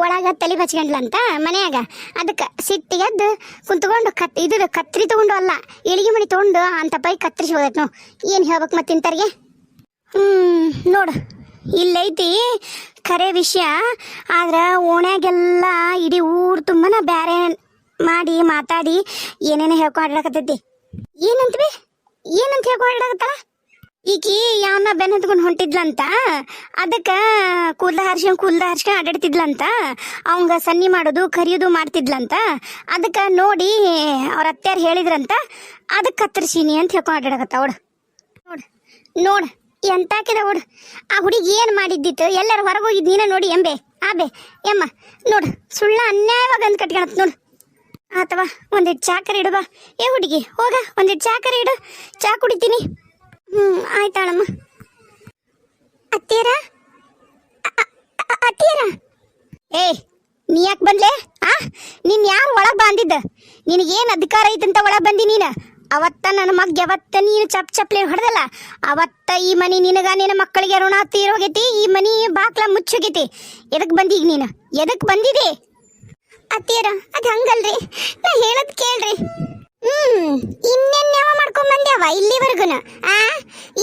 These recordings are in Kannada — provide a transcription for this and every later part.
ಒಳಗ ತಲೆ ಬಚ್ಕೊಂಡ್ಲಂತ ಮನೆಯಾಗ. ಅದಕ್ಕೆ ಸಿಟ್ಟಿಗೆದ್ದು ಕುಂತ್ಕೊಂಡು ಕತ್, ಇದು ಕತ್ರಿ ತಗೊಂಡು ಅಲ್ಲ, ಎಳಿಗೆ ಮಣಿ ತಗೊಂಡು ಅಂತ ಪೈ ಕತ್ತರಿಸಿ ಹೋದೈತೆ ನಾವು ಏನು ಹೇಳ್ಬೇಕು ಮತ್ತೆ ಇಂಥವ್ರಿಗೆ ಹ್ಮ್, ನೋಡು. ಇಲ್ಲೈತಿ ಖರೆ ವಿಷಯ, ಆದ್ರೆ ಓಣ್ಯಾಗೆಲ್ಲ ಇಡೀ ಊರು ತುಂಬನ ಬೇರೆ ಮಾಡಿ ಮಾತಾಡಿ ಏನೇನೋ ಹೇಳ್ಕೊಂಡ್ಲಾಕತ್ತೈತಿ ಏನಂತ್ವಿ? ಏನಂತ ಹೇಳ್ಕೊಂಡ್ಲಾಕತ್ತಾಳ ಈಕಿ ಯಾವನ ಬೆನ್ ಹತ್ಕೊಂಡು ಹೊಂಟಿದ್ಲಂತ, ಅದಕ್ಕೆ ಕೂದಲ ಹರ್ಷ ಕೂದಲ ಹರ್ಷ ಆಡಾಡ್ತಿದ್ಲಂತ ಅವಂಗ ಸನ್ನಿ ಮಾಡೋದು, ಕರಿಯೋದು ಮಾಡ್ತಿದ್ಲಂತ, ಅದಕ್ಕೆ ನೋಡಿ ಅವ್ರ ಅತ್ತ್ಯಾರು ಹೇಳಿದ್ರಂತ ಅದಕ್ಕೆ ಕತ್ತರಿಸೀನಿ ಅಂತ ಹೇಳ್ಕೊಂಡು ಅಡ್ಡಾಡಕತ್ತ ಅವಳು ನೋಡು ನೋಡು, ಎಂತಾಕಿದ ಹುಡು ಆ ಹುಡುಗಿ ಏನು ಮಾಡಿದ್ದಿತ್ತು? ಎಲ್ಲರೂ ಹೊರಗೆ ಹೋಗಿದ್ ನೀನ ನೋಡಿ, ಎಂಬೆ, ಆಬೆ, ಎಮ್ಮ. ನೋಡು, ಸುಳ್ಳ ಅನ್ಯಾಯವಾಗ ಅಂತ ಕಟ್ಕೊಳತ್ ನೋಡು. ಅಥವಾ ಒಂದಿಟ್ಟು ಚಾಕರಿ ಇಡು ಬಾ. ಏ ಹುಡುಗಿ, ಹೋಗ ಒಂದಿಟ್ಟು ಚಾಕರಿ ಇಡು. ಚಾ ಕುಡಿತೀನಿ. ಹ್ಞೂ ಆಯ್ತಾಳಮ್ಮ. ಅತ್ತೇರಾ ಅತ್ತೇರಾ ಏ, ನೀ ಯಾಕೆ ಬಂದ್ಲೆ? ಆ, ನೀನು ಯಾರು ಒಳಗೆ ಬಂದಿದ್ದ ನಿನಗೇನು ಅಧಿಕಾರ ಐತಂತ ಒಳಗೆ ಬಂದಿ ನೀನು? ಅವತ್ತ ನನ್ನ ಮಗ ಯಾವತ್ತ ನೀನು ಚಪ್ ಚಪ್ಲೆ ಹೊಡೆದಲ್ಲ, ಅವತ್ತ ಈ ಮನಿ ನಿನಗ ನಿನ್ನ ಮಕ್ಕಳಿಗೆ ಋಣ ತೀರೋಗೈತಿ ಈ ಮನಿ ಬಾಕ್ಲ ಮುಚ್ಚೋಗೈತಿ. ಎದಕ್ ಬಂದೀಗ ನೀನು? ಎದಕ್ ಬಂದಿದೆ? ಅತ್ತಿಯರ, ಅದ್ ಹಂಗಲ್ರಿ. ನಾ ಹೇಳದ್ ಕೇಳ್ರಿ. ಹ್ಮ್, ಇನ್ನೇನ್ ಯಾವ ಮಾಡ್ಕೊಂಡ್ ಬಂದ್ಯಾವ ಇಲ್ಲಿವರೆಗುನ, ಆ?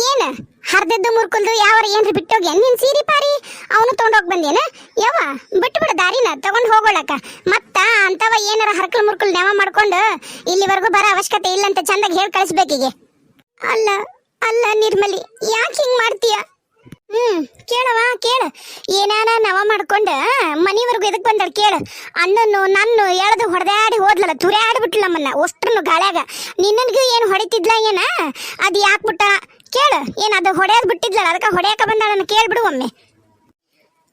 ಏನ, ಹರ್ದದ್ದು ಮುರ್ಕೊಂದು ಯಾವರ ಏನ್ರಿ ಬಿಟ್ಟೋಗ್ಯ? ನಿನ್ ಸೀರಿ ಪಾರಿ, ಅವನು ತೊಗೊಂಡೋಗಿ ಬಂದೇನ? ಯಾವ ಬಿಟ್ಟು ಬಿಡು ದಾರಿನ, ತಗೊಂಡ್ ಹೋಗೋಳಕ. ಮತ್ತ ಅಂತವ ಏನಾರ ಹರ್ಕಲ್ ಮುರ್ಕಲ್ ನೆವ ಮಾಡ್ಕೊಂಡು ಇಲ್ಲಿವರೆಗೂ ಬರೋ ಅವಶ್ಯಕತೆ ಇಲ್ಲ ಅಂತ ಚಂದಾಗಿ ಹೇಳಿ ಕಳಿಸ್ಬೇಕಿಗೆ. ಅಲ್ಲ ಅಲ್ಲ ನಿರ್ಮಲಿ, ಯಾಕೆ ಹಿಂಗ್ ಮಾಡ್ತೀಯ? ಹ್ಮ್ ಕೇಳವ ಕೇಳ. ಏನಾನ ನವ ಮಾಡ್ಕೊಂಡ, ಮನಿವರೆಗೂ ಎದಕ್ ಬಂದಳ ಕೇಳ. ಅನ್ನನ್ನು ನನ್ನ ಎಳೆದು ಹೊಡೆದಾಡಿ ಹೋದ್ಲಲ್ಲ, ತುರ್ಯಾಡಿ ಬಿಟ್ಲ ನಮ್ಮನ್ನ ಅಷ್ಟ್ರನ್ನು ಗಾಳ್ಯಾಗ. ನಿನ್ನನ್ಗೂ ಏನು ಹೊಡಿತಿದ್ಲ ಏನ? ಅದು ಯಾಕೆ ಬಿಟ್ಟ ಕೇಳ, ಏನ್ ಅದು ಹೊಡೆಯೋದ್ ಬಿಟ್ಟಿದ್ಲಲ್ಲ, ಅದಕ್ಕೆ ಹೊಡೆಯಕ ಬಂದಾಳನ್ನ ಕೇಳ್ಬಿಡು ಒಮ್ಮೆ.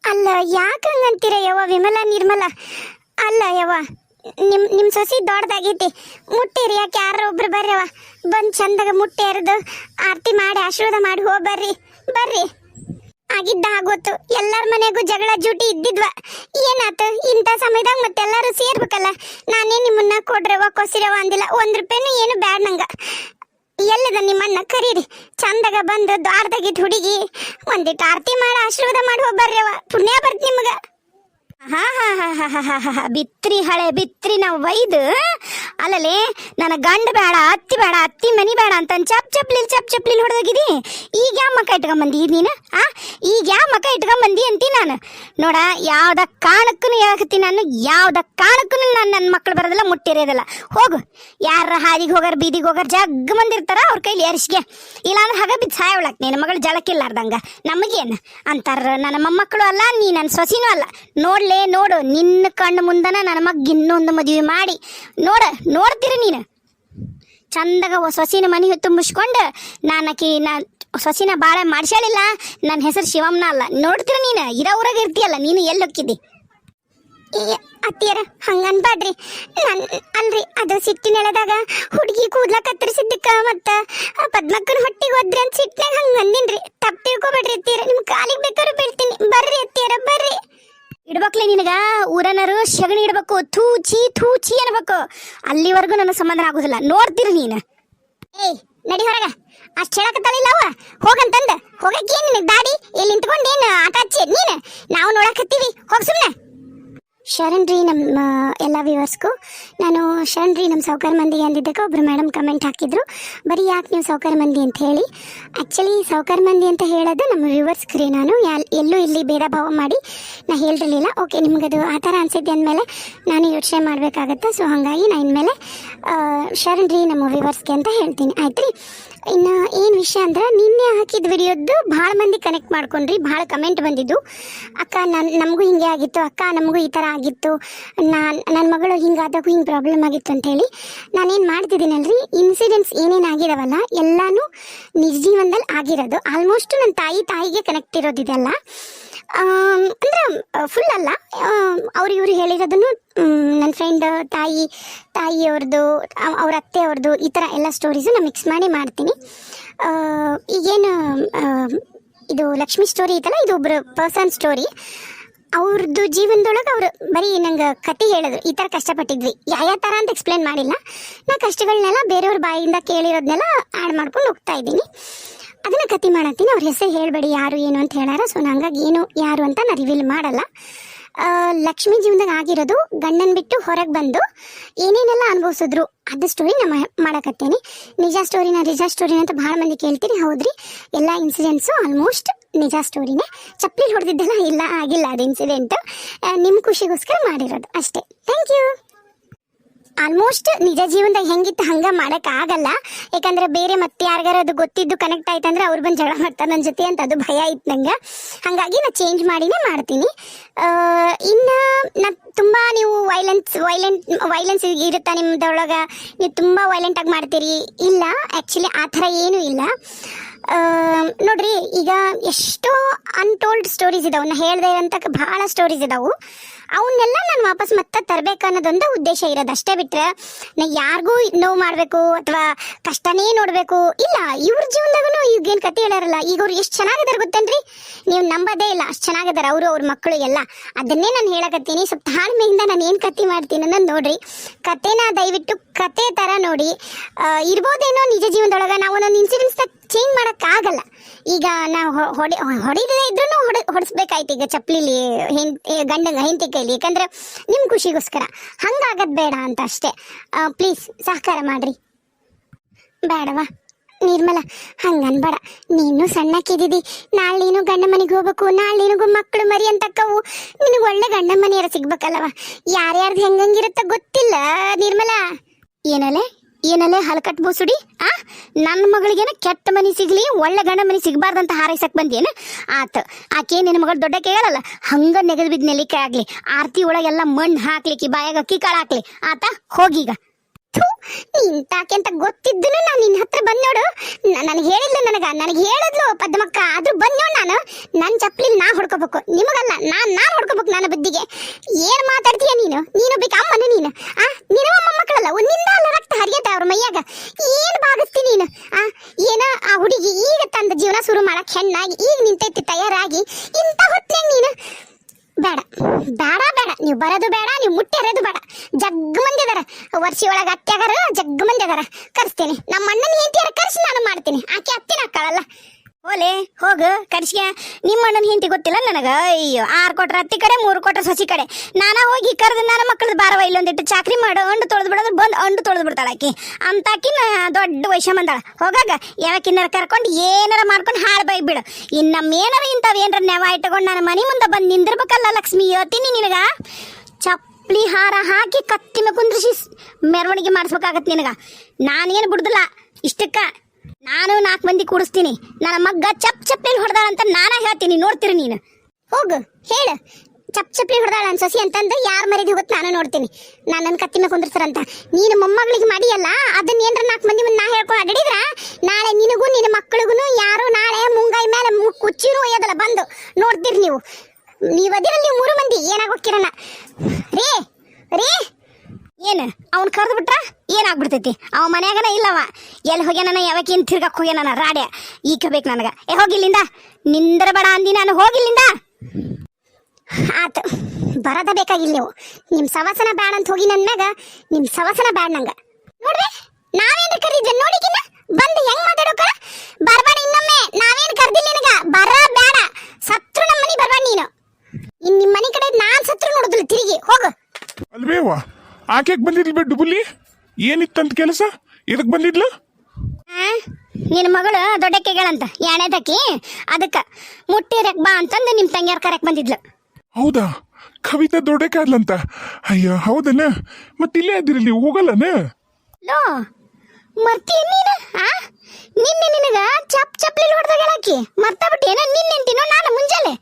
ಅಲ್ಲ, ಯಾಕೆ ಹಂಗಂತೀರ ಯವ್ವ, ವಿಮಲ, ನಿರ್ಮಲ? ಅಲ್ಲ ಯವ್ವ, ನಿಮ್ ನಿಮ್ ಸೊಸಿ ದೊಡ್ಡದಾಗೈತಿ. ಮುಟ್ಟಿರಿ, ಯಾಕೆ ಯಾರೋ ಒಬ್ರು ಬರ್ರವ ಬಂದ್ ಚಂದಾಗ ಮುಟ್ಟಿ ಎರೆದು ಆರತಿ ಮಾಡಿ, ಆಶೀರ್ವಾದ ಮಾಡಿ ಹೋಗ್ಬರ್ರಿ ಬರ್ರಿ. ಆಗಿದ್ದ ಆಗೋತು. ಎಲ್ಲಾರ ಮನೆಗೂ ಜಗಳ ಜೂಟಿ ಇದ್ದಿದ್ವ. ಏನಾತ? ಇಂಥ ಸಮಯದಾಗ ಮತ್ತೆಲ್ಲಾರು ಸೇರ್ಬೇಕಲ್ಲ. ನಾನೇ ನಿಮ್ಮನ್ನ ಕೊಡ್ರವ ಕೊಸಿರವ ಅಂದಿಲ್ಲ. ಒಂದ್ ರೂಪಾಯಿನೂ ಏನು ಬ್ಯಾಡ ನಂಗ. ಎಲ್ಲದ ನಿಮ್ಮನ್ನ ಕರೀರಿ. ಚಂದಾಗ ಬಂದು ದ್ವಾರದಾಗಿದ್ದ ಹುಡುಗಿ ಒಂದಿಟ್ಟು ಆರತಿ ಮಾಡಿ, ಆಶೀರ್ವಾದ ಮಾಡಿ ಹೋಗ್ಬರ್ರವ ಪುಣ್ಯ ಬರ್ತಿ ನಿಮ್ಗ. ಹಾ ಹಾ ಹಾ ಹಾ ಬಿತ್ರಿ ಹಳೆ, ಬಿತ್ರಿ ನಾವು ಒಯ್ದು. ಅಲ್ಲಲೇ, ನನ್ನ ಗಂಡ ಬೇಡ, ಅತ್ತಿ ಬೇಡ, ಅತ್ತಿ ಮನಿ ಬೇಡ ಅಂತ ಚಪ್ ಚಪ್ಲಿ ಚಪ್ ಚಪ್ಲಿ ಹೊಡೆದೋಗಿದಿ. ಈಗ ಯಾವ ಮಕ್ಕ ಇಟ್ಕೊಂಬಂದಿ ನೀನು? ಆ? ಈಗ ಯಾವ ಮಕ್ಕ ಇಟ್ಕೊಂಬಂದಿ ಅಂತೀನಿ ನಾನು? ನೋಡ, ಯಾವ್ದ ಕಾಣಕ್ಕೂ ಹೇಳಕತ್ತಿ ನಾನು, ಯಾವ್ದ ಕಾರಣಕ್ಕೂ ನಾನು ನನ್ನ ಮಕ್ಕಳು ಬರೋದಿಲ್ಲ ಮುಟ್ಟಿರೋದಿಲ್ಲ. ಹೋಗು. ಯಾರ ಹಾದಿಗೆ ಹೋಗರ್, ಬೀದಿಗೆ ಹೋಗರ್ ಜಗ್ ಮಂದಿರ್ತಾರ ಅವ್ರ ಕೈಲಿ ಯಾರಿಸಿಗೆ ಇಲ್ಲಾಂದ್ರೆ ಹಾಗೆ ಬಿದ್ದು ಸಾಯವಳಕ್ಕೆ ನಿನ್ನ ಮಗಳು ಜಳಕ್ಕಿಲ್ಲಾರ್ದಂಗ ನಮಗೇನು? ಅಂತಾರ, ನನ್ನ ಮೊಮ್ಮಕ್ಕಳು ಅಲ್ಲ, ನೀ ನನ್ನ ಸೊಸಿನೂ ಅಲ್ಲ. ನೋಡ್ಲಿ ನೋಡು, ನಿನ್ನ ಕಣ್ಣು ಮುಂದನ ನನ್ನ ಮಗ ಇನ್ನೊಂದು ಮದುವೆ ಮಾಡಿ. ನೋಡ, ನೋಡ್ತೀರಿ ನೀನು? ಚಂದಾಗ ಸೊಸಿನ ಮನೆ ತುಂಬಿಸ್ಕೊಂಡು ನಾನು ಆಕಿ ನಾ ಸೊಸಿನ ಭಾಳ ಮಾಡ್ಸ್ಯಾಳಿಲ್ಲ ನನ್ನ ಹೆಸರು ಶಿವಮ್ಮನ ಅಲ್ಲ. ನೋಡ್ತೀರ ನೀನು? ಇರೋ ಊರಾಗ ಇರ್ತೀಯಲ್ಲ, ನೀನು ಎಲ್ಲಿ ಹೋಗಿದ್ದಿ ಅತ್ತಿಯರ ಹಂಗನ್ಬಾಡ್ರಿ ನನ್, ಅಲ್ರಿ, ಅದು ಸಿಟ್ಟಿನೆಳದಾಗ ಹುಡುಗಿ ಕೂದ್ಲ ಕತ್ತರಿಸಿದ್ದಕ್ಕ ಮತ್ತ ಪದ್ಮಕ್ಕನ ಹೊಟ್ಟಿಗೆ ಹೋದ್ರಿ ಅಂತ ಸಿಟ್ಟಿನಾಗ ಹಂಗ ಅಂದಿನ್ರಿ. ತಪ್ಪು ತಿಳ್ಕೊಬೇಡ್ರಿ ಅತ್ತಿಯರ, ನಿಮ್ ಕಾಲಿಗೆ ಬೇಕಾದ್ರೂ ಬೀಳ್ತೀನಿ. ಬರ್ರಿ ಅತ್ತಿಯರ, ಬರ್ರಿ. ಇಡ್ಬೇಕ್ಲೆ ನಿನಗ? ಊರನರು ಶಗಣಿ ಇಡ್ಬೇಕು. ಥೂ ಚೀ ಥೂ ಚೀ ಅನ್ಬೇಕು. ಅಲ್ಲಿವರೆಗೂ ನನ್ನ ಸಂಬಂಧ ಆಗೋದಿಲ್ಲ. ನೋಡ್ತೀರಿ ನೀನು. ಏಯ್ ನಡಿ ಹೊರಗ. ಅಷ್ಟ್ ಹೇಳಕತ್ತಾಳಿಲ್ಲ ಅವ ಹೋಗಂತಂದ ಹೋಗಕ್ಕೆ ಏನು ದಾಡಿ? ಇಲ್ಲಿ ನಿಂತ್ಕೊಂಡೇನು ಆಟ ಹಚ್ಚಿ? ನೀನು? ನಾವು ನೋಡಕತ್ತೀವಿ. ಹೋಗಿ ಸುಮ್ನೆ. ಶರಣ್ ರೀ ನಮ್ಮ ಎಲ್ಲ ವ್ಯೂವರ್ಸ್ಗೂ ನಾನು ಶರಣ್ ರೀ ನಮ್ಮ ಸೌಕರ್ ಮಂದಿ ಅಂದಿದ್ದಕ್ಕೆ ಒಬ್ಬರು ಮೇಡಮ್ ಕಮೆಂಟ್ ಹಾಕಿದ್ರು. ಬರೀ ಯಾಕೆ ನೀವು ಸೌಕರ್ ಮಂದಿ ಅಂತ ಹೇಳಿ. ಆ್ಯಕ್ಚುಲಿ ಸೌಕರ್ ಮಂದಿ ಅಂತ ಹೇಳೋದು ನಮ್ಮ ವ್ಯೂವರ್ಸ್ಗ್ರಿ ನಾನು. ಯಾ ಎಲ್ಲೂ ಇಲ್ಲಿ ಭೇದ ಭಾವ ಮಾಡಿ ನಾ ಹೇಳಿರಲಿಲ್ಲ. ಓಕೆ ನಿಮಗದು ಆ ಥರ ಅನಿಸಿದ್ದೆ ಅಂದಮೇಲೆ ನಾನು ಯೋಚನೆ ಮಾಡಬೇಕಾಗತ್ತೆ. ಸೊ ಹಾಗಾಗಿ ನಾನು ಇನ್ಮೇಲೆ ಶರಣ್ ರೀ ನಮ್ಮ ವ್ಯೂವರ್ಸ್ಗೆ ಅಂತ ಹೇಳ್ತೀನಿ. ಆಯ್ತು ರೀ? ಇನ್ನು ಏನು ವಿಷಯ ಅಂದ್ರೆ ನಿನ್ನೆ ಹಾಕಿದ ವಿಡಿಯೋದ್ದು ಭಾಳ ಮಂದಿ ಕನೆಕ್ಟ್ ಮಾಡ್ಕೊಂಡ್ರಿ, ಭಾಳ ಕಮೆಂಟ್ ಬಂದಿದ್ದು. ಅಕ್ಕ ನನ್ನ ನಮಗೂ ಹಿಂಗೆ ಆಗಿತ್ತು, ಅಕ್ಕ ನಮಗೂ ಈ ಥರ ಆಗಿತ್ತು ನಾನು ನನ್ನ ಮಗಳು ಹಿಂಗಾದಾಗೂ ಹಿಂಗೆ ಪ್ರಾಬ್ಲಮ್ ಆಗಿತ್ತು ಅಂತೇಳಿ ನಾನೇನು ಮಾಡ್ತಿದ್ದೀನಲ್ರಿ ಇನ್ಸಿಡೆಂಟ್ಸ್ ಏನೇನು ಆಗಿದಾವಲ್ಲ, ಎಲ್ಲಾನು ನಿಜ ಜೀವನದಲ್ಲಿ ಆಗಿರೋದು. ಆಲ್ಮೋಸ್ಟ್ ನನ್ನ ತಾಯಿ ತಾಯಿಗೆ ಕನೆಕ್ಟ್ ಇರೋದಿದೆಲ್ಲ ಅಂದ್ರೆ ಫುಲ್ ಅಲ್ಲ. ಅವ್ರು ಹೇಳಿರೋದನ್ನು ನನ್ನ ಫ್ರೆಂಡ್ ತಾಯಿ ತಾಯಿಯವ್ರದ್ದು ಅವ್ರ ಅವ್ರ ಅತ್ತೆಯವ್ರದ್ದು ಈ ಥರ ಎಲ್ಲ ಸ್ಟೋರೀಸು ನಾನು ಮಿಕ್ಸ್ ಮಾಡಿ ಮಾಡ್ತೀನಿ. ಈಗೇನು ಇದು ಲಕ್ಷ್ಮಿ ಸ್ಟೋರಿ ಐತಲ್ಲ, ಇದು ಒಬ್ಬರು ಪರ್ಸನ್ ಸ್ಟೋರಿ ಅವ್ರದ್ದು ಜೀವನದೊಳಗೆ ಅವರು ಬರೀ ನಂಗೆ ಕತೆ ಹೇಳಿದ್ರು, ಈ ಥರ ಕಷ್ಟಪಟ್ಟಿದ್ವಿ. ಯಾವ ಥರ ಅಂತ ಎಕ್ಸ್ಪ್ಲೇನ್ ಮಾಡಿಲ್ಲ. ನಾ ಕಷ್ಟಗಳನ್ನೆಲ್ಲ ಬೇರೆಯವ್ರ ಬಾಯಿಂದ ಕೇಳಿರೋದನ್ನೆಲ್ಲ ಆ್ಯಡ್ ಮಾಡ್ಕೊಂಡು ಹೋಗ್ತಾ ಇದ್ದೀನಿ. ಅದನ್ನು ಕತೆ ಮಾಡತ್ತೀನಿ. ಅವ್ರ ಹೆಸರು ಹೇಳಬೇಡಿ, ಯಾರು, ಏನು ಅಂತ ಹೇಳಾರ. ಸೊ ನಂಗಾಗಿ ಏನು, ಯಾರು ಅಂತ ನಾನು ರಿವೀಲ್ ಮಾಡಲ್ಲ. ಲಕ್ಷ್ಮಿ ಜೀವನದಾಗ ಆಗಿರೋದು ಗಂಡನ್ ಬಿಟ್ಟು ಹೊರಗೆ ಬಂದು ಏನೇನೆಲ್ಲ ಅನುಭವಿಸಿದ್ರು, ಅದು ಸ್ಟೋರಿ ನಾ ಮಾಡಕತ್ತೇನೆ. ನಿಜ ಸ್ಟೋರಿನ ನಿಜ ಸ್ಟೋರಿನ ಅಂತ ಭಾಳ ಮಂದಿ ಕೇಳ್ತೀರಿ, ಹೌದ್ರಿ? ಎಲ್ಲ ಇನ್ಸಿಡೆಂಟ್ಸು ಆಲ್ಮೋಸ್ಟ್ ನಿಜ ಸ್ಟೋರಿನೇ ಚಪ್ಪಲಿ ಹೊಡೆದಿದ್ದೆಲ್ಲ ಇಲ್ಲ, ಆಗಿಲ್ಲ ಅದು ಇನ್ಸಿಡೆಂಟ್ ನಿಮ್ಮ ಖುಷಿಗೋಸ್ಕರ ಮಾಡಿರೋದು ಅಷ್ಟೇ. ಥ್ಯಾಂಕ್ ಯು ಆಲ್ಮೋಸ್ಟ್ ನಿಜ ಜೀವನದಾಗ ಹೆಂಗಿತ್ತು ಹಂಗ ಮಾಡಕ್ ಆಗಲ್ಲ. ಯಾಕಂದ್ರೆ ಬೇರೆ ಮತ್ತೆ ಯಾರಿಗಾರ ಅದು ಗೊತ್ತಿದ್ದು ಕನೆಕ್ಟ್ ಆಯ್ತಂದ್ರೆ ಅವ್ರು ಬಂದು ಜಗಳ ಮಾಡ್ತಾರೆ ನನ್ನ ಜೊತೆ ಅಂತ ಅದು ಭಯ ಇತ್ತು ನಂಗೆ. ಹಾಗಾಗಿ ನಾ ಚೇಂಜ್ ಮಾಡಿನೇ ಮಾಡ್ತೀನಿ. ಇನ್ನು ನಾ ತುಂಬಾ ನೀವು ವೈಲೆನ್ಸ್ ವೈಲೆಂಟ್ ವೈಲೆನ್ಸ್ ಇರುತ್ತಾ ನಿಮ್ದೊಳಗ? ನೀವು ತುಂಬಾ ವೈಲೆಂಟ್ ಆಗಿ ಮಾಡ್ತೀರಿ? ಇಲ್ಲ ಆಕ್ಚುಲಿ ಆ ಥರ ಏನೂ ಇಲ್ಲ. ನೋಡ್ರಿ, ಈಗ ಎಷ್ಟೋ ಅನ್ಟೋಲ್ಡ್ ಸ್ಟೋರೀಸ್ ಇದಾವೆ. ನಾ ಹೇಳ್ದೆ ಅಂತ ಬಹಳ ಸ್ಟೋರೀಸ್ ಇದಾವು. ಅವನ್ನೆಲ್ಲ ನಾನು ವಾಪಸ್ ಮತ್ತೆ ತರಬೇಕು ಅನ್ನೋದೊಂದು ಉದ್ದೇಶ ಇರೋದು. ಅಷ್ಟೇ ಬಿಟ್ರೆ ನಾ ಯಾರಿಗೂ ನೋವು ಮಾಡಬೇಕು ಅಥವಾ ಕಷ್ಟನೇ ನೋಡಬೇಕು. ಇಲ್ಲ, ಇವ್ರ ಜೀವನದಾಗೂ ಈಗೇನು ಕತೆ ಹೇಳಾರಲ್ಲ ಈಗ ಅವ್ರು ಎಷ್ಟು ಚೆನ್ನಾಗಿದ್ದಾರೆ ಗೊತ್ತೇನ್ರಿ? ನೀವು ನಂಬೋದೇ ಇಲ್ಲ, ಅಷ್ಟು ಚೆನ್ನಾಗಿದ್ದಾರೆ ಅವರು, ಅವ್ರ ಮಕ್ಕಳು ಎಲ್ಲ. ಅದನ್ನೇ ನಾನು ಹೇಳಕತ್ತೀನಿ, ಸ್ವಲ್ಪ ತಾಳ್ಮೆಯಿಂದ ನಾನು ಏನು ಕತೆ ಮಾಡ್ತೀನಿ ಅನ್ನೋದು ನೋಡ್ರಿ. ಕತೆನ ದಯವಿಟ್ಟು ಕತೆ ಥರ ನೋಡಿ ಇರ್ಬೋದೇನೋ ನಿಜ ಜೀವನದೊಳಗೆ ನಾವು ಒಂದೊಂದು ಇನ್ಸಿಡೆಂಟ್ಸ್ನ ಚೇಂಜ್ ಮಾಡೋಕ್ಕಾಗಲ್ಲ. ಈಗ ನಾವು ಹೊಡಿ, ಹೊಡಿದೇ ಇದ್ರೂ ಹೊಡೆ, ಹೊಡಿಸ್ಬೇಕಾಯ್ತು ಈಗ ಚಪ್ಪಲಿಲಿ ಹೆಂಡ ಗಂಡನ ಹೆಂಡತಿ ಕೈಲಿ. ಯಾಕಂದರೆ ನಿಮ್ಮ ಖುಷಿಗೋಸ್ಕರ. ಹಂಗಾಗದ್ ಬೇಡ ಅಂತ ಅಷ್ಟೇ. ಪ್ಲೀಸ್ ಸಹಕಾರ ಮಾಡ್ರಿ. ಬೇಡವಾ? ನಿರ್ಮಲ, ಹಂಗನ್ಬೇಡ. ನೀನು ಸಣ್ಣಕ್ಕಿದ್ದೀವಿ ನಾಳೆ ನೀನು ಗಂಡ ಮನೆಗೆ ಹೋಗ್ಬೇಕು. ನಾಳೆ ನಿನಗೂ ಮಕ್ಕಳು ಮರಿ ಅಂತಕ್ಕವು ನಿನಗೆ ಒಳ್ಳೆ ಗಂಡ ಮನೆಯರ ಸಿಗ್ಬೇಕಲ್ಲವ? ಯಾರ್ಯಾರ್ದು ಹೆಂಗಂಗಿರುತ್ತ ಗೊತ್ತಿಲ್ಲ, ನಿರ್ಮಲ. ಏನಲೆ? ಏನಲೆ ಹಲಕಟ್ ಬೋಸುಡಿ ಆ? ನನ್ನ ಮಗಳಿಗೇನ ಕೆಟ್ಟ ಮನಿ ಸಿಗ್ಲಿ, ಒಳ್ಳೆ ಗಂಡ ಮನಿ ಸಿಗಬಾರ್ದಂತ ಹಾರೈಸಕ್ ಬಂದೇನ ಆತ, ಆಕೆ ನಿನ್ನ ಮಗಳು ದೊಡ್ಡ ಕೇಳಲ್ಲ, ಹಂಗ ನೆಗದ್ ಬಿದ್ದ ನೆಲಿಕೆ ಆಗ್ಲಿ, ಆರ್ತಿ ಒಳಗೆಲ್ಲ ಮಣ್ಣು ಹಾಕ್ಲಿಕ್ಕೆ, ಬಾಯಾಗ ಅಕ್ಕಿ ಕಾಳು ಹಾಕ್ಲಿ. ಆತ, ಹೋಗೀಗ. ಇಂತಾಕೆ ಅಂತ ಗೊತ್ತಿದ್ದನು ನಾನು ನಿನ್ನ ಹತ್ರ ಬಂದ್ ನೋಡು. ನನಗೆ ಹೇಳಿದ್ಲು ನನಗ, ನನಗೆ ಹೇಳಿದ್ಲು ಪದ್ಮಕ್ಕ. ಆದ್ರೂ ಬಂದ್ ನೋಡು ನಾನು. ನನ್ನ ಚಪ್ಪಲಿ ನಾ ಹೊಡ್ಕೋಬೇಕು. ನಿಮಗಲ್ಲ, ನಾನ್ ನಾನ್ ಹೊಡ್ಕೋಬೇಕು ನನ್ನ ಬುದ್ಧಿಗೆ ಏನ್ ಮಾತಾಡ್ತೀಯ ನೀನು? ನೀನು ಬೇಕು ಅಮ್ಮನ ನೀನು. ಆ ನಿನ್ನ ಮೊಮ್ಮಕ್ಕಳಲ್ಲ ನಿಂದ ಅಲ್ಲ ರಕ್ತ ಹರಿಯದ ಅವ್ರ ಮೈಯಾಗ. ಏನ್ ಬಾಗಿಸ್ತಿ ನೀನು? ಆ, ಏನ ಆ ಹುಡುಗಿ ಈಗ ತಂದ ಜೀವನ ಶುರು ಮಾಡಕ್ ಹೆಣ್ಣಾಗಿ, ಈಗ ನಿಂತೈತಿ, ತಯಾರಾಗಿ. ಇಂತ ಹೊತ್ನ್ಯಾಗ ನೀನು? ಬೇಡ. ಬೇಡ ನೀವು ಬರೋದು ಬೇಡ, ನೀವು ಮುಟ್ಟಿರೋದು ಬೇಡ. ಜಗ್ ಮಂದಿ ಅದಾರ. ವರ್ಷಿ ಒಳಗೆ ಅತ್ತೆಗಾರ ಜಗ್ ಮಂದಿ ಅದಾರ. ಕರ್ಸ್ತೇನೆ. ನಮ್ಮ ಅಣ್ಣನ ಹೆಂಡತಿಯಾರ ಕರ್ಸಿ ನಾನು ಮಾಡ್ತೀನಿ. ಆಕೆ ಅತ್ತಿನ ಹಾಕಳಲ್ಲ ಓಲೆ ಹೋಗ ಕರ್ಸಿಯ ನಿಮ್ಮ ಅಣ್ಣನ ಗೊತ್ತಿಲ್ಲ ನನಗ? ಅಯ್ಯೋ, ಆರು ಕೊಟ್ರ ಅತ್ತಿ ಕಡೆ, ಮೂರು ಕೊಟ್ರ ಸಸಿ ಕಡೆ. ನಾನ ಹೋಗಿ ಕರೆದು ನನ್ನ ಮಕ್ಕಳದ ಬಾರವ ಇಲ್ಲೊಂದಿಟ್ಟು ಚಾಕ್ರಿ ಮಾಡು, ಅಂಡು ತೊಳೆದು ಬಿಡೋದು ಬಂದು ಅಂಡು ತೊಳೆದು ಬಿಡ್ತಾಳ ಆಕಿ. ಅಂತಾಕಿನ ದೊಡ್ಡ ವಯಸ್ಸ ಬಂದಾಳ ಹೋಗಾಗ ಯಾವಕ್ಕಿನ್ನರ ಕರ್ಕೊಂಡು ಏನಾರ ಮಾಡ್ಕೊಂಡು ಹಾಳು ಬೈ ಬಿಡು ಇನ್ನು ನಮ್ಮ ಏನಾರ ಇಂಥವು ಏನಾರ ನೆವ ಇಟ್ಕೊಂಡು ನನ್ನ ಮನೆ ಮುಂದೆ ಬಂದು ನಿಂದಿರ್ಬೇಕಲ್ಲ ಲಕ್ಷ್ಮಿ ಯೋತೀನಿ ನಿನಗ. ಚಪ್ಪಲಿ ಹಾರ ಹಾಕಿ ಕತ್ತಿನ ಕುಂದ್ರಿಸಿ ಮೆರವಣಿಗೆ ಮಾಡಿಸ್ಬೇಕಾಗತ್ತೆ ನಿನಗ. ನಾನೇನು ಬಿಡುದಿಲ್ಲ. ಇಷ್ಟಕ್ಕ ನಾನು ನಾಲ್ಕು ಮಂದಿ ಕೂಡಿಸ್ತೀನಿ. ನನ್ನ ಮಗ್ಗ ಚಪ್ ಚಪ್ಪಲಿ ಹೊಡೆದಾಳ ಅಂತ ನಾನ ಹೇಳ್ತೀನಿ, ನೋಡ್ತೀರಿ ನೀನು. ಹೋಗು, ಹೇಳು. ಚಪ್ ಚಪ್ಪಲಿ ಹೊಡೆದಾಳ ನನ್ನ ಸಸಿ ಅಂತಂದು ಯಾರ ಮರಿದು ಹೋಗುತ್ತೆ ನಾನು ನೋಡ್ತೀನಿ. ನಾನು ನನ್ನ ಕತ್ತಿನ ಕುಂದಿರ್ತಾರಂತ ನೀನು ಮೊಮ್ಮಗಳಿಗೆ ಮಾಡಿಯಲ್ಲ ಅದನ್ನ ಏನ್ರ ನಾಲ್ಕು ಮಂದಿ ಮುಂದೆ ನಾ ಹೇಳ್ಕೊ ಅಡಿದ್ರ ನಾಳೆ ನಿನಗೂ ನಿನ್ನ ಮಕ್ಕಳಿಗೂ ಯಾರು ನಾಳೆ ಮುಂಗಾಯಿ ಮೇಲೆ ಕುಚ್ಚಿನೂ ಒಯ್ಯೋದಲ್ಲ, ಬಂದು. ನೋಡ್ತೀರಿ ನೀವು. ನೀವು ಅದಿರಲ್ಲಿ ಮೂರು ಮಂದಿ ಏನಾಗೋಕ್ಕಿರಣ ರೀ, ರೇ! ಏನು? ಅವ್ನು ಕರೆದು ಬಿಟ್ರ ಏನಾಗ್ಬಿಡ್ತೈತಿ? ಅವ ಮನ್ಯಾಗನ ಇಲ್ಲವ. ಎಲ್ಲಿ ಹೋಗ್ಯಾನ ಯಾವಕ್ಕೇನು ತಿರ್ಗಕ್ಕೆ ಹೋಗ್ಯಾನ ರಾಡ್ಯ ಈಗ ಬೇಕು ನನಗೆ. ಏ, ಹೋಗಿಲ್ಲಿಂದ? ನಿಂದ್ರ ಬೇಡ ಅಂದಿ ನಾನು. ಹೋಗಿಲ್ಲಿಂದ? ಆತು, ಬರದ ಬೇಕಾಗಿಲ್ಲ ನೀವು. ನಿಮ್ಮ ಸವಸನ ಬ್ಯಾಡ್ ಅಂತ ಹೋಗಿ ನನ್ನ ಮ್ಯಾಗ ನಿಮ್ಮ ಸವಸನ ಬ್ಯಾಡ್ ನಂಗ. ನೋಡ್ರಿ ನಾವೇನು ಕರೀದ್ವಿ ನೋಡಿಕಿನ? ಬಂದು ಹೆಂಗ್ ಮಾತಾಡೋಕ? ಬರ್ಬಾಡ ಇನ್ನೊಮ್ಮೆ. ನಾವೇನು ಕರ್ದಿಲ್ಲ ನಿನಗ. ಬರ ಬೇಡ ಸತ್ರು ನಮ್ಮ ಮನಿ ಬರ್ಬಾಡ ನೀನು. ಇನ್ ನಿಮ್ಮ ಮನೆ ಕಡೆ ನಾನ್ ಸತ್ರು ನೋಡುದಿಲ್ಲ. ತಿರುಗಿ, ಹೋಗು. ಅಲ್ವೇವ ಆಕೆಗೆ ಬಂದಿದ್ಲು ಬಿಟ್ಟು ಬುಲ್ಲಿ? ಏನಿತ್ತಂತ ಕೆಲಸ? ಇದಕ್ಕೆ ಬಂದಿದ್ಲು? ನಿನ್ನ ಮಗಳು ದೊಡ್ಡಕ್ಕೆಗಳಂತ ಯಾಣೆದಕ್ಕಿ? ಅದಕ್ಕೆ ಮುಟ್ಟಿರಕ್ ಬಾ ಅಂತಂದು ನಿಮ್ಮ ತಂಗಿಯರ್ ಕರೆಕ್ ಬಂದಿದ್ಲು. ಹೌದಾ? ಕವಿತಾ ದೊಡ್ಡಕ್ಕಾದ್ಲಂತ? ಅಯ್ಯ ಹೌದನ? ಮತ್ತೆ ಇಲ್ಲೇ ಅದಿರಲಿ ಹೋಗಲ್ಲನ? ಲೋ ಮರ್ತಿ ನೀನು? ಆ ನಿನ್ನೆ ನಿನಗ ಚಪ್ ಚಪ್ಲಿ ಹೊಡೆದಾಗ ಹೇಳಕ್ಕಿ ಮರ್ತಾ ಬಿಟ್ಟೇನ ನಿನ್ನೆ ಅಂತೀನೋ ನಾನು ಮುಂಜಾನೆ?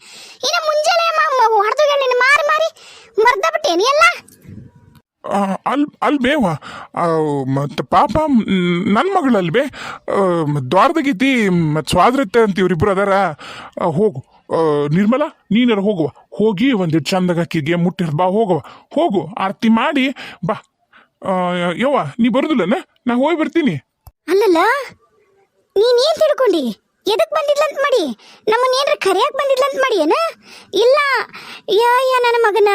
ಇನ್ನ ಮುಂಜಾನೆ ಹೊಡೆದಾಗ ಮಾರಿ ಮಾರಿ ಮರ್ತ ಬಿಟ್ಟೇನಿ? ಎಲ್ಲ? ಅಲ್ ಅಲ್ಬೇ ಮತ್ತು ಪಾಪ ನನ್ನ ಮಗಳಲ್ವೇ ದ್ವಾರದಗೀತಿ ಮತ್ತು ಸ್ವಾದ್ರತೆ ಅಂತ ಇವರಿಬ್ಬರು ಅದಾರ. ಹೋಗು. ನಿರ್ಮಲ, ನೀನಾರ ಹೋಗುವ. ಹೋಗಿ ಒಂದಿಟ್ಟು ಚಂದಾಗ ಕಿಗೆ ಮುಟ್ಟಿರ್ ಬಾ, ಹೋಗುವ. ಹೋಗು, ಆರತಿ ಮಾಡಿ, ಬಾ. ಯವ್ವ, ನೀ ಬರುದಿಲ್ಲನ? ನಾ ಹೋಗಿ ಬರ್ತೀನಿ. ಅಲ್ಲಲ್ಲ ನೀನೇನು ತಿಳ್ಕೊಂಡಿ? ಬಂದಿಲ್ಲ ಅಂತ ಮಾಡಿ? ನಮ್ಮನ್ನ ಏನ್ರ ಬಂದಿಲ್ಲ ಅಂತ ಮಾಡಿ ಏನ ಇಲ್ಲ ಯಾ ನನ್ನ ಮಗನ?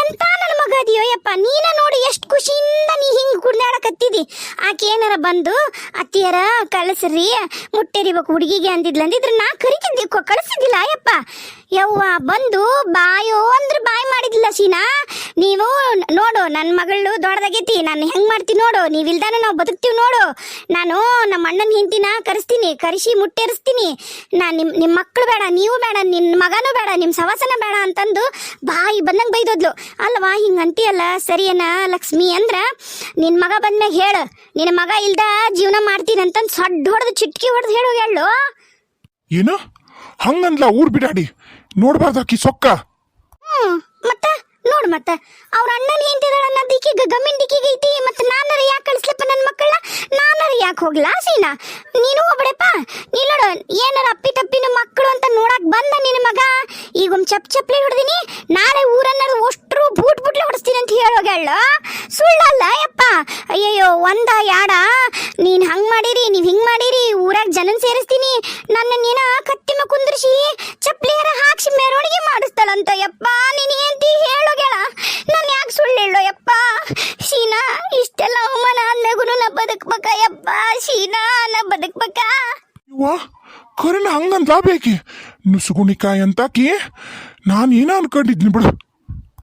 ಎಂತ ನನ್ನ ಮಗ ಅದಿಯೋ? ಯಪ್ಪ, ನೀನ ನೋಡಿ ಎಷ್ಟು ಖುಷಿಯಿಂದ ನೀ ಹಿಂಗ್ ಕುಡ್ದಾಡಕ ಹತ್ತಿದಿ ಆಕೆ ಏನಾರ ಬಂದು, ಅತ್ತಿಯರ, ಕಳಿಸ್ರಿ ಮುಟ್ಟೆರಿಬೇಕು ಹುಡುಗಿಗೆ ಅಂದಿದ್ಲ ಅಂದಿದ್ರೆ ನಾ ಕರಿತಿದ್ದೆ ಕಳಿಸಿದ್ದಿಲ್ಲ ಅಯ್ಯಪ್ಪ ಯವ್ವ, ಬಂದು ಬಾಯೋ ಅಂದ್ರೆ ಬಾಯ್ ಮಾಡಿದ್ಲ ಸೀನಾ ನೀವು ನೋಡು ನನ್ನ ಮಗಳು ದೊಡ್ಡದಾಗೈತಿ, ನಾನು ಹೆಂಗ್ ಮಾಡ್ತೀನಿ ನೋಡು, ನೀವಿಲ್ದಾನ ನಾವು ಬದುಕ್ತೀವಿ ನೋಡು. ನಾನು ನಮ್ಮ ಅಣ್ಣನ ಹಿಂಡಿನ ಕರೆಸ್ತೀನಿ, ಕರೆಸಿ ಮುಟ್ಟೇರಿಸ್ತೀನಿ. ನಾನು ನಿಮ್ಮ ನಿಮ್ಮ ಮಕ್ಕಳು ಬೇಡ, ನೀವು ಬೇಡ ನಿನ್ನ ಮಗನೂ ಬೇಡ ನಿಮ್ಮ ಸವಾಸನ ಬೇಡ ಅಂತಂದು ಬಾಯಿ ಬಂದಂಗೆ ಬೈದೋದ್ಲು. ಅಲ್ವಾ, ಹಿಂಗೆ ಅಂತೀಯಲ್ಲ ಸರಿಯನ ಲಕ್ಷ್ಮಿ ಅಂದ್ರ ನಿನ್ನ ಮಗ ಬಂದ್ಮ್ಯಾಗ ಹೇಳು ನಿನ್ನ ಮಗ ಇಲ್ದ ಜೀವನ ಮಾಡ್ತೀನಿ ಅಂತಂದು ಸಡ್ಡು ಹೊಡೆದು ಚಿಟ್ಕಿ ಹೊಡೆದು ಹೇಳು ಹೇಳು. ಏನು? ಹಂಗಂದ್ಲ ಊರ್ ಬಿಡಾಡಿ. ನೋಡ್ಬಾರ್ದು ಆಕಿ ಸೊಕ್ಕ. ಹ್ಮ್, ಮತ್ತ? ನೋಡ್ ಮತ್ತ. ಅವ್ರ ಅಣ್ಣನ ಹೆಂಡತಿದಾಳ ಅನ್ನೋದಿಕ್ಕೆ ಗಮ್ಮಿನ ದಿಕ್ಕಿಗೆ ಐತಿ, ಮತ್ತೆ ನಾನರ ಯಾಕೆ ಕಳಿಸ್ಲಪ್ಪ ನನ್ನ ಮಕ್ಕಳ ನಾನರ ಯಾಕೆ ಹೋಗ್ಲಾ ಸೀನಾ? ನೀನು ಹೋಗ್ಬೇಡಪ್ಪ ನೀ ನೋಡು, ಏನಾರ ಅಪ್ಪಿ ತಪ್ಪಿನ ಮಕ್ಕಳು ಅಂತ ನೋಡಕ್ ಬಂದ ನಿನ್ನ ಮಗ? ಈಗ ಒಂದ್ ಚಪ್ ಚಪ್ಲಿ ಹೊಡೆದಿನಿ, ನಾಳೆ ಊರನ್ನ ಅಷ್ಟ್ರು ಬೂಟ್ ಬುಟ್ಲೆ ಹೊಡಿಸ್ತೀನಿ ಅಂತ ಹೇಳೋಗ್ಯಾಳು ಸುಳ್ಳಲ್ಲ, ಯಪ್ಪ. ಅಯ್ಯಯ್ಯೋ, ಒಂದ ಯಾಡ ನೀನ್ ಹಂಗ್ ಮಾಡಿರಿ, ನೀವ್ ಹಿಂಗ್ ಮಾಡಿರಿ. ಊರಾಗ ಜನನ್ ಸೇರಿಸ್ತೀನಿ. ನನ್ನ ನೀನ ಕತ್ತಿಮ ಕುಂದ್ರಿಸಿ ಚಪ್ಲಿಯರ ಹಾಕ್ಸಿ ಮೆರವಣಿಗೆ ಮಾಡಿಸ್ತಾಳಂತ, ಯಪ್ಪ. ನೀನ್ ఏంటి ಹೇಳೋಗ್ಯಾಳ ನಾನು ಯಾಕೆ ಸುಳ್ಳು ಹೇಳೋ, ಯಪ್ಪ. ಶೀನಾ, ಇಷ್ಟೆಲ್ಲ ಅವಮಾನ ಅಂದಾಗೂ ನಾ ಬದುಕ್ಬೇಕ, ಯಪ್ಪ. ಶೀನಾ, ನಾ ಬದುಕ್ಬೇಕ. ಕರೆನ ಹಂಗಂತ ಬೇಕಿ? ನುಸುಗುಣಿಕಾಯಿ ಅಂತಾಕಿ ನಾನು ಏನ ಅನ್ಕೊಂಡಿದ್ನಿ ಬಿಡು.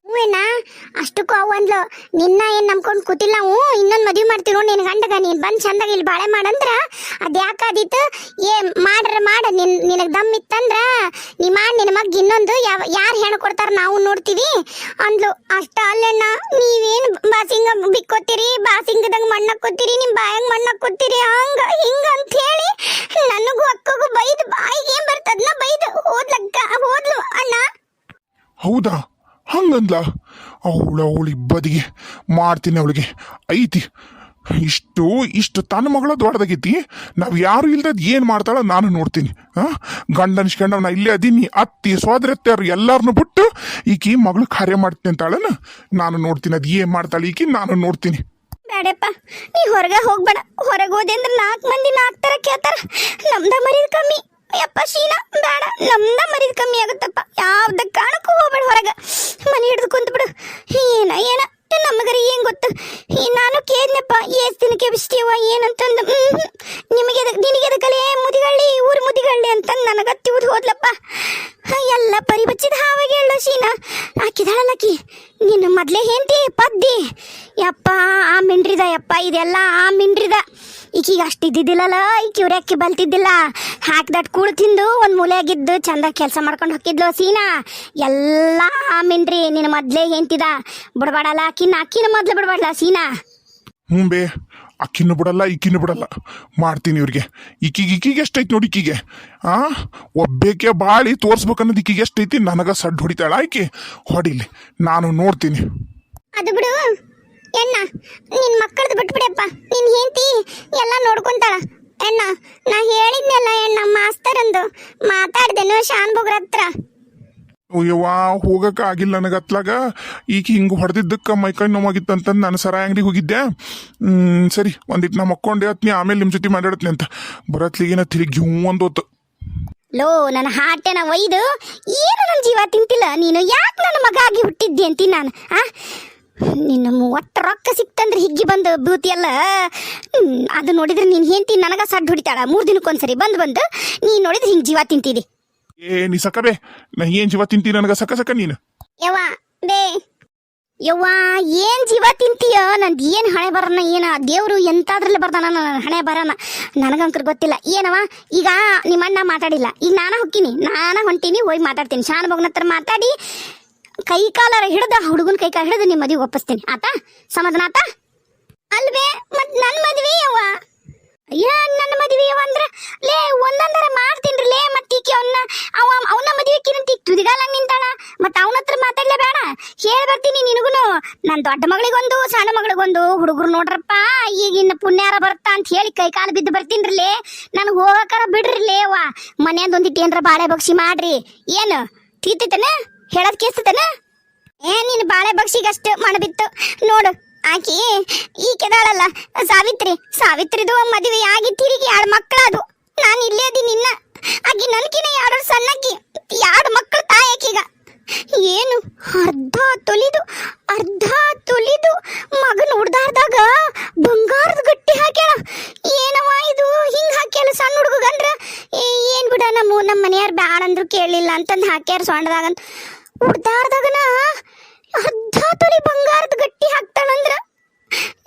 ಹೂವೇನ ಅಷ್ಟಕ್ಕೂ ಅವು ಅಂದ್ಲು, ನಿನ್ನ ಏನ್ ನಂಬ್ಕೊಂಡು ಕೂತಿಲ್ಲ ನಾವು ಇನ್ನೊಂದು ಮದ್ವಿ ಮಾಡ್ತೀವಿ ನೋಡಿ ನಿನ್ ಗಂಡಗ, ನೀನ್ ಬಂದ್ ಚಂದಾಗ ಇಲ್ಲಿ ಬಾಳೆ ಮಾಡಂದ್ರ ಅದ್ ಯಾಕಾದಿತ್ತು ಏ, ಮಾಡ್ರ ಮಾಡ, ನಿನ್, ನಿನಗ್ ದಮ್ ಇತ್ತಂದ್ರ, ನೀ ಮಾಡ್, ನಿನ್ ಮಗ್ ಇನ್ನೊಂದು, ಯಾವ, ಯಾರು ಹೆಣ್ಣು ಕೊಡ್ತಾರ ನಾವು ನೋಡ್ತೀವಿ? ಅಂದ್ಲು, ಅಷ್ಟ ಅಲ್ಲೆಣ್ಣ, ನೀವೇನ್ ಬಾಸಿಂಗ ಬಿಕ್ಕೋತೀರಿ? ಬಾಸಿಂಗದಂಗ ಮಣ್ಣಕ್ಕೋತೀರಿ ನಿಮ್ ಬಾಯಂಗ್ ಕೊತ್ತೀರಿ ಹಂಗ, ಹಿಂಗ ಅಂತ ಹೇಳಿ ನನಗೂ ಅಕ್ಕಗೂ ಬೈದ್ ಬಾಯಿಗೆ ಬರ್ತದ್ನ, ಬೈದ್ ಹೋದ್ಲಕ್ಕ, ಹೋದ್ಲು ಅಣ್ಣ. ಹೌದಾ? ಹಂಗಂದ್ಲ ಅವಳ ಅವಳಿ ಬದಿಗೆ, ಮಾಡ್ತೀನಿ ಅವಳಿಗೆ. ಐತಿ, ಇಷ್ಟು ಇಷ್ಟು ತನ್ನ ಮಗಳ ದೊಡ್ಡದಾಗೈತಿ. ನಾವು ಯಾರು ಇಲ್ದದ್ ಏನು ಮಾಡ್ತಾಳ ನಾನು ನೋಡ್ತೀನಿ. ಆ? ಗಂಡನ್ಸ್ಕೊಂಡವ್ ನಾ ಇಲ್ಲೇ ಅದೀನಿ. ಅತ್ತಿ ಸೋದರತ್ತೆಯವ್ರು ಎಲ್ಲಾರನ್ನು ಬಿಟ್ಟು ಈಕಿ ಮಗಳು ಕಾರ್ಯ ಮಾಡ್ತೀನಿ ಅಂತಾಳನ? ನಾನು ನೋಡ್ತೀನಿ ಅದು ಏನು ಮಾಡ್ತಾಳೆ ಈಕಿ, ನಾನು ನೋಡ್ತೀನಿ. ಬೇಡಪ್ಪ, ನೀ ಹೊರಗೆ ಹೋಗ್ಬೇಡ. ಹೊರಗೆ ಹೋದೆ ಅಂದ್ರೆ ನಾಲ್ಕು ಮಂದಿ ನಾಲ್ಕು ಥರ ಕೇಳ್ತಾರ. ನಮ್ದ ಮರಿ ಕಮ್ಮಿ. ಯಪ್ಪ ಶೀನಾ ಬೇಡ, ನಮ್ದ ಮರಿದ ಕಮ್ಮಿ ಆಗುತ್ತಪ್ಪ. ಯಾವ್ದ ಕಾರಣಕ್ಕೂ ಹೋಗ್ಬೇಡ ಹೊರಗೆ. ಮನೆ ಹಿಡಿದು ಕುಂತ್ಬಿಡು. ಏನ ಏನ? ನಮಗರ ಏನ್ ಗೊತ್ತು? ನಾನು ಕೇದ್ನಪ್ಪ ಏಸ್ ದಿನಕ್ಕೆ ಬಿಸ್ತೀವ ಏನಂತಂದು. ನಿಮಗೆ ನಿನಗೆ ಕಲೆ ಮುದಿಗಳ್ಳಿ, ಊರು ಮುದಿಗಳ್ಳಿ ಅಂತ ನನಗ ತಿವ್ದು ಹೋದ್ಲಪ್ಪ. ಎಲ್ಲ ಪರಿಬಚ್ಚಿದ ಹಾವಾಗಿ ಹೇಳು ಶೀನಾ ಹಾಕಿದಾಳಲ್ಲಕಿ ನೀನು ಮೊದಲೇ ಹೆಂಡತಿ, ಪದ್ದಿ. ಯಪ್ಪ, ಆ ಮಿಂಡ್ರಿದ ಯಪ್ಪ, ಇದೆಲ್ಲ ಆ ಮಿಂಡ್ರಿದ. ಈಕಿಗೆ ಅಷ್ಟು ಇದ್ದಿದ್ದಿಲ್ಲಲ್ಲ, ಈಕಿ ಇವ್ರ್ಯಾಕಿ ಬಲ್ತಿದ್ದಿಲ್ಲ. ಹಾಕ್ದಟ್ ಕೂಳು ತಿಂದು ಒಂದು ಮೂಲೆಯಾಗಿದ್ದು ಚಂದ ಕೆಲಸ ಮಾಡ್ಕೊಂಡು ಹೋಗಿದ್ಲು ಸೀನಾ. ಎಲ್ಲ ಆ ಮಿಂಡ್ರಿ ನಿನ್ನ ಮೊದಲೇ ಹೆಂಡ್ತಿದ. ಬಿಡ್ಬಾಡಲ್ಲ, ಆಕಿನ ಆಕಿನ ಮೊದ್ಲು ಬಿಡ್ಬಾಡಲ್ಲ ಸೀನಾ. ಹ್ಞೂ ಬೇ. ಅಕ್ಕಿನ್ನು ಬಿಡಲ್ಲ ಇಕ್ಕಿನೂ ಬಿಡಲ್ಲ. ಮಾಡ್ತೀನಿ ಇವ್ರಿಗೆ. ಇಕ್ಕಿಗೆ ಇಕ್ಕಿಗೆ ಎಷ್ಟೈತಿ ನೋಡಿ ಇಕ್ಕಿಗೆ ಆ? ಒಬ್ಬೇಕೆ ಬಾಳಿ ಇಕ್ಕಿಗೆ ಎಷ್ಟು ಎಷ್ಟೈತಿ? ನನಗೆ ಸಡ್ಡು ಹೊಡಿತಾಳ ಆಯ್ಕೆ ಹೊಡಿಲಿ ನಾನು ನೋಡ್ತೀನಿ. ಅದು ಬಿಡು. ಎಣ್ಣ, ನಿನ್ ಮಕ್ಕಳದು ಬಿಟ್ಬಿಡಪ್ಪ. ನಿನ್ ಹೆಂಡತಿ ಎಲ್ಲ ನೋಡ್ಕೊಂತಾಳ. ಎಣ್ಣ, ನಾ ಹೇಳಿದ್ನಲ್ಲ ಎಣ್ಣ ಮಾಸ್ತರಂದು ಮಾತಾಡ್ದೇನು ಶಾನ್ ಬುಗ್ರ ಹತ್ರ ಯವ್ವ ಹೋಗಕ್ಕೆ ಆಗಿಲ್ಲ ನನಗೆ ಅತ್ಲಾಗ ಈಗ ಹಿಂಗೆ ಹೊಡೆದಿದ್ದಕ್ಕೆ ಮೈಕೈ ನೋವಾಗಿತ್ತು ಅಂತಂದು ನಾನು ಸರ ಅಂಗಡಿಗೆ ಹೋಗಿದ್ದೆ. ಸರಿ ಒಂದಿಟ್ಟು ನಾ ಮಕ್ಕೊಂಡೆ ಹತ್ನಿ ಆಮೇಲೆ ನಿಮ್ಮ ಜೊತೆ ಮಾತಾಡತ್ನಿ ಅಂತ. ಬರತ್ಲಿಗೇನ ತಿರುಗಿ ಹ್ಞೂ ಒಂದೋತು ಲೋ, ನನ್ನ ಹಾಟೆನ ಒಯ್ದು, ಏನು ನನ್ನ ಜೀವ ತಿಂತಿಲ್ಲ? ನೀನು ಯಾಕೆ ನನ್ನ ಮಗ ಆಗಿ ಹುಟ್ಟಿದ್ದಿ ಅಂತೀನಿ ನಾನು, ಆ? ನಿನ್ನ ಒಟ್ಟು ರೊಕ್ಕ ಸಿಕ್ತಂದ್ರೆ ಹಿಗ್ಗಿ ಬಂದು ಎಲ್ಲ ಅದು ನೋಡಿದ್ರೆ ನೀನು ಹೆಂಡ್ತಿ ನನಗ ಸಡ್ಡು ಹೊಡಿತಾಳ. ಮೂರು ದಿನಕ್ಕೊಂದ್ಸರಿ ಬಂದು ಬಂದು, ನೀನು ನೋಡಿದ್ರೆ ಹಿಂಗೆ ಜೀವ ತಿಂತಿದಿ. ಏ, ನೀ ಸಕಬೇ. ನಾ ಏನು ಜೀವ ತಿಂತೀನಿ ನನಗೆ? ಸಕ ಸಕ ನೀನು. ಯವ್ವ, ಬೇ. ಯವ್ವ, ಏನ್ ಜೀವ ತಿಂತೀಯ? ನಂದು ಏನ್ ಹಣೆ ಬರನ, ಏನ? ದೇವ್ರು ಎಂತಾದ್ರಲ್ಲಿ ಬರ್ದಾನ, ನನ್ನ ಹಣೆ ಬರನ. ನನಗಂಕರ್ ಗೊತ್ತಿಲ್ಲ. ಏನವ ಈಗ ನಿಮ್ಮ ಅಣ್ಣ ಮಾತಾಡಿಲ್ಲ. ಈಗ ನಾನ ಹೊಕ್ಕಿನಿ. ನಾನ ಹೊಂಟೀನಿ, ಹೋಗಿ ಮಾತಾಡ್ತೀನಿ. ಶಾನ್ ಮಗನ ಹತ್ರ ಮಾತಾಡಿ, ಕೈ ಕಾಲರ ಹಿಡ್ದ ಹುಡುಗನ ಕೈ ಕಾಲ ಹಿಡ್ದು ನಿಮ್ಮ ಮದುವೆ ಒಪ್ಪಿಸ್ತೀನಿ. ಆತ? ಸಮಾಧಾನ ಆತ? ಅಲ್ವೇ, ಮತ್ ನನ್ನ ಮದ್ವೆ ಯವ್ವ? ಅಯ್ಯ ನನ್ನ ಮದ್ವೆ ಯವ್ವ ಅಂದ್ರ ಲೇ ಒಂದೊಂದರ ಮಾಡ್ತೀನ್ರಿ ಲೇ ಮತ್ತ್ ಈಕಿ ಅವನ್ನ ಅವ ಅವನ ಮದ್ವೆಕಿನಂತ ಈಗ ತುದಿಗಾಲ ನಿಂತಾಳ ಮತ್ತ ಅವನ ಹತ್ರ ಮಾತಾಡ್ಲೇ ಬೇಡ ಹೇಳ್ ಬರ್ತೀನಿ ನಿನಗುನು ನನ್ನ ದೊಡ್ಡ ಮಗಳಿಗೊಂದು, ಸಣ್ಣ ಮಗಳಿಗೊಂದು. ಹುಡುಗರು ನೋಡ್ರಪ್ಪ, ಈಗಿನ ಪುಣ್ಯಾರ ಬರ್ತಾ ಅಂತ ಹೇಳಿ ಕೈ ಕಾಲು ಬಿದ್ದು ಬರ್ತೀನಿ ನನಗೆ ಹೋಗಕ್ಕಾರ ಬಿಡ್ರಿಲೇ ವಾ ಮನೆಯದೊಂದಿಟ್ಟು ಏನ್ರ ಬಾಳೆ ಬಗ್ಸಿ ಮಾಡ್ರಿ. ಏನು? ತೀತೈತನ? ಹೇಳದ್ ಕೇಸ್ತತನ? ಏ, ನೀನು ಬಾಳೆ ಬಗ್ಸಿಗಷ್ಟು ಮಾಡಬಿತ್ತು ನೋಡು, ಆಕಿ ಕೆದಾಳಲ್ಲ ಸಾವಿತ್ರಿ, ಸಾವಿತ್ರಿದು ಮದುವೆ ಆಗಿ ತಿರುಗಿ ಎರಡು ನಾನು ಇಲ್ಲೇ ಅದೀನಿ ನಿನ್ನ ಆಕಿ ನನ್ಕಿನ ಎರಡು ಸಣ್ಣಕ್ಕಿ ಎರಡು ಮಕ್ಕಳು ತಾಯಕೀಗ ಏನು ಅರ್ಧ ತೊಲಿದು ಅರ್ಧ ತೊಲಿದು ಮಗನ ಹುಡ್ದಾರ್ದಾಗ ಬಂಗಾರ ಬ್ಯಾಡಂದ್ರು ಕೇಳಲಿಲ್ಲ ಅಂತಂದು ಹಾಕ್ಯಾರ ಸೊಂಡದಾಗ ಉಡ್ದಾರ್ದಾಗನ ಅರ್ಧ ತೊಲಿ ಬಂಗಾರದ ಗಟ್ಟಿ ಹಾಕ್ತಾಳಂದ್ರ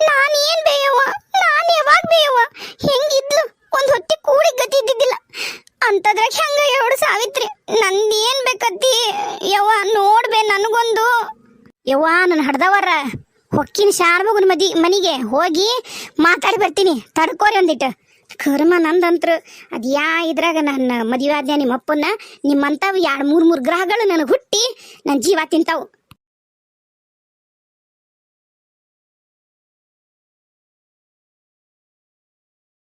ನಾನು ಏನ್ ಬೇಯವ್ವ ನಾನು ಯಾವಾಗ ಬೇಯವ್ವ ಹೆಂಗಿದ್ಲು ಒಂದ್ ಹೊತ್ತಿ ಕೂಡಿ ಗತಿ ಇದ್ದಿದ್ದಿಲ್ಲ ಅಂತದ್ರಾಗ ಹೆಂಗ ಹೇಳು ಸಾವಿತ್ರಿ? ನಂದ್ ಏನ್ ಬೇಕತ್ತಿ? ಯವ್ವ, ನೋಡ್ಬೆ ನನಗೊಂದು. ಯವ್ವ ನನ್ನ ಹಡ್ದವರ ಹೊಕ್ಕಿನ ಶಾಣ್ಮಗುನ ಮದಿ, ಮನಿಗೆ ಹೋಗಿ ಮಾತಾಡಿ ಬರ್ತೀನಿ. ತಡ್ಕೋರಿ ಒಂದಿಟ್ಟು ಕರ್ಮ ನಂದಂತ್ರು. ಅದು ಯಾ ಇದ್ರಾಗ ನನ್ನ ಮದುವೆ ಆದ್ಯ ನಿಮ್ಮ ಅಪ್ಪನ ನಿಮ್ಮಂಥವು ಎರಡು, ಮೂರು ಮೂರು ಗ್ರಹಗಳು ನನಗೆ ಹುಟ್ಟಿ ನನ್ನ ಜೀವ ತಿಂತಾವು.